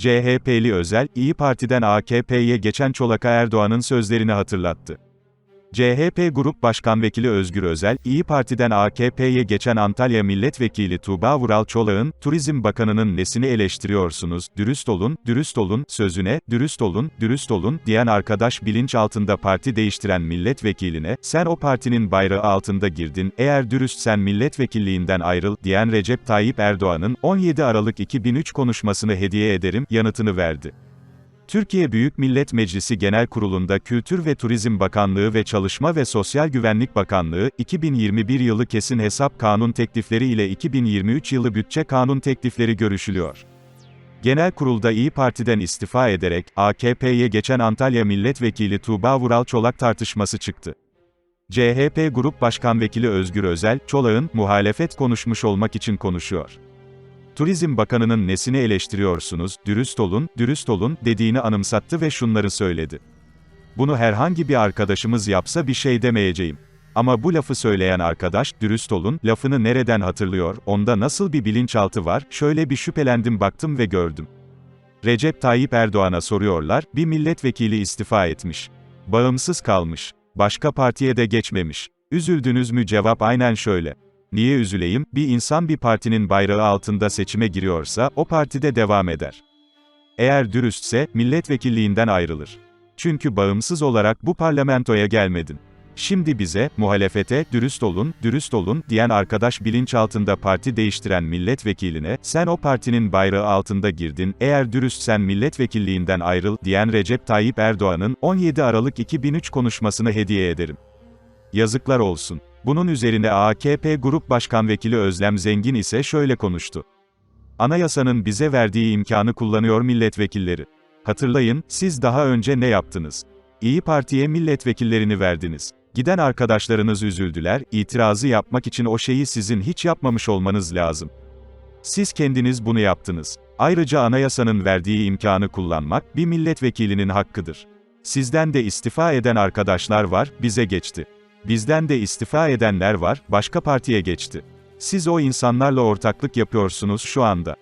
CHP'li Özel, İyi Parti'den AKP'ye geçen Çolak'a Erdoğan'ın sözlerini hatırlattı. CHP Grup Başkan Vekili Özgür Özel, İyi Parti'den AKP'ye geçen Antalya Milletvekili Tuğba Vural Çolak'ın, Turizm Bakanı'nın nesini eleştiriyorsunuz, dürüst olun, dürüst olun, sözüne, dürüst olun, dürüst olun, diyen arkadaş bilinç altında parti değiştiren milletvekiline, sen o partinin bayrağı altında girdin, eğer dürüstsen milletvekilliğinden ayrıl, diyen Recep Tayyip Erdoğan'ın, 17 Aralık 2003 konuşmasını hediye ederim, yanıtını verdi. Türkiye Büyük Millet Meclisi Genel Kurulu'nda Kültür ve Turizm Bakanlığı ve Çalışma ve Sosyal Güvenlik Bakanlığı, 2021 yılı kesin hesap kanun teklifleri ile 2023 yılı bütçe kanun teklifleri görüşülüyor. Genel kurulda İyi Parti'den istifa ederek, AKP'ye geçen Antalya Milletvekili Tuğba Vural Çolak tartışması çıktı. CHP Grup Başkan Vekili Özgür Özel, Çolak'ın, muhalefet konuşmuş olmak için konuşuyor. Turizm Bakanı'nın nesini eleştiriyorsunuz, dürüst olun, dürüst olun, dediğini anımsattı ve şunları söyledi. Bunu herhangi bir arkadaşımız yapsa bir şey demeyeceğim. Ama bu lafı söyleyen arkadaş, dürüst olun, lafını nereden hatırlıyor, onda nasıl bir bilinçaltı var, şöyle bir şüphelendim baktım ve gördüm. Recep Tayyip Erdoğan'a soruyorlar, bir milletvekili istifa etmiş. Bağımsız kalmış. Başka partiye de geçmemiş. Üzüldünüz mü cevap aynen şöyle. Niye üzüleyim? Bir insan bir partinin bayrağı altında seçime giriyorsa, o partide devam eder. Eğer dürüstse, milletvekilliğinden ayrılır. Çünkü bağımsız olarak bu parlamentoya gelmedin. Şimdi bize, muhalefete, dürüst olun, dürüst olun, diyen arkadaş bilinçaltında parti değiştiren milletvekiline, sen o partinin bayrağı altında girdin, eğer dürüstsen milletvekilliğinden ayrıl, diyen Recep Tayyip Erdoğan'ın, 17 Aralık 2003 konuşmasını hediye ederim. Yazıklar olsun. Bunun üzerine AKP Grup Başkan Vekili Özlem Zengin ise şöyle konuştu. Anayasanın bize verdiği imkanı kullanıyor milletvekilleri. Hatırlayın, siz daha önce ne yaptınız? İyi Parti'ye milletvekillerini verdiniz. Giden arkadaşlarınız üzüldüler, itirazı yapmak için o şeyi sizin hiç yapmamış olmanız lazım. Siz kendiniz bunu yaptınız. Ayrıca anayasanın verdiği imkanı kullanmak, bir milletvekilinin hakkıdır. Sizden de istifa eden arkadaşlar var, bize geçti. Bizden de istifa edenler var, başka partiye geçti. Siz o insanlarla ortaklık yapıyorsunuz şu anda.